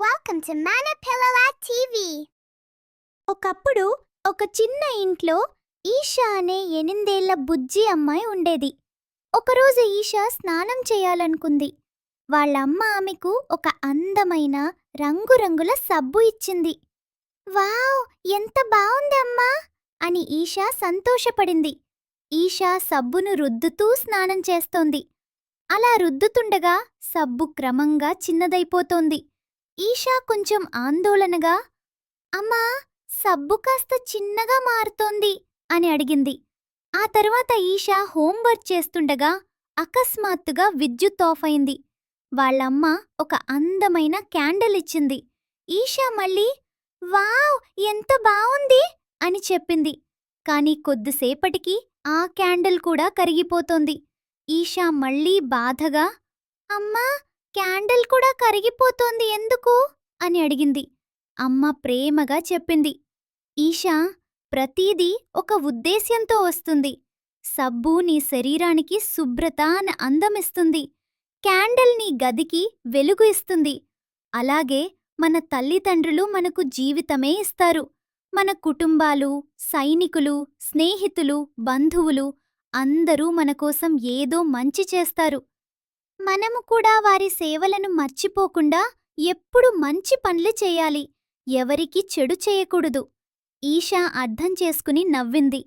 Welcome to మానపిల్లలా TV ఒకప్పుడు ఒక చిన్న ఇంట్లో ఈషా అనే ఎనిమిదేళ్ళ బుజ్జి అమ్మాయి ఉండేది. ఒకరోజు ఈషా స్నానం చేయాలనుకుంది. వాళ్ళ అమ్మ ఆమెకు ఒక అందమైన రంగురంగుల సబ్బు ఇచ్చింది. వావ్ ఎంత బావుంది అమ్మా! అని ఈషా సంతోషపడింది. ఈషా సబ్బును రుద్దుతూ స్నానం చేస్తోంది. అలా రుద్దుతుండగా సబ్బు క్రమంగా చిన్నదైపోతోంది. ఈషా కొంచెం ఆందోళనగా అమ్మా సబ్బు కాస్త చిన్నగా మారుతోంది అని అడిగింది. ఆ తర్వాత ఈషా హోంవర్క్ చేస్తుండగా అకస్మాత్తుగా విద్యుత్ ఆఫ్ అయింది. వాళ్ళమ్మ ఒక అందమైన క్యాండిల్ ఇచ్చింది. ఈషా మళ్ళీ వావ్ ఎంత బావుంది అని చెప్పింది. కాని కొద్దిసేపటికి ఆ క్యాండిల్ కూడా కరిగిపోతోంది. ఈషా మళ్ళీ బాధగా అమ్మా క్యాండిల్ కూడా కరిగిపోతోంది ఎందుకు? అని అడిగింది. అమ్మ ప్రేమగా చెప్పింది. ఈషా ప్రతీదీ ఒక ఉద్దేశ్యంతో వస్తుంది. సబ్బు నీ శరీరానికి శుభ్రత అని అందమిస్తుంది. క్యాండిల్ నీ గదికి వెలుగు ఇస్తుంది. అలాగే మన తల్లిదండ్రులు మనకు జీవితమే ఇస్తారు. మన కుటుంబాలు సైనికులు స్నేహితులు బంధువులు అందరూ మన కోసం ఏదో మంచి చేస్తారు. మనము కూడా వారి సేవలను మర్చిపోకుండా ఎప్పుడు మంచి పనులు చేయాలి. ఎవరికి చెడు చేయకూడదు. ఈషా అర్థం చేసుకుని నవ్వింది.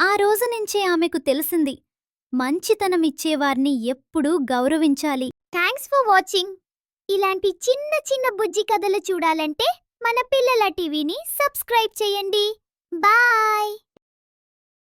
ఆ రోజు నుంచే ఆమెకు తెలిసింది. మంచితనమిచ్చేవారిని ఎప్పుడూ గౌరవించాలి. Thanks for watching. ఇలాంటి చిన్న చిన్న బుజ్జి కథలు చూడాలంటే మన పిల్లల టీవీని సబ్స్క్రైబ్ చేయండి. బాయ్.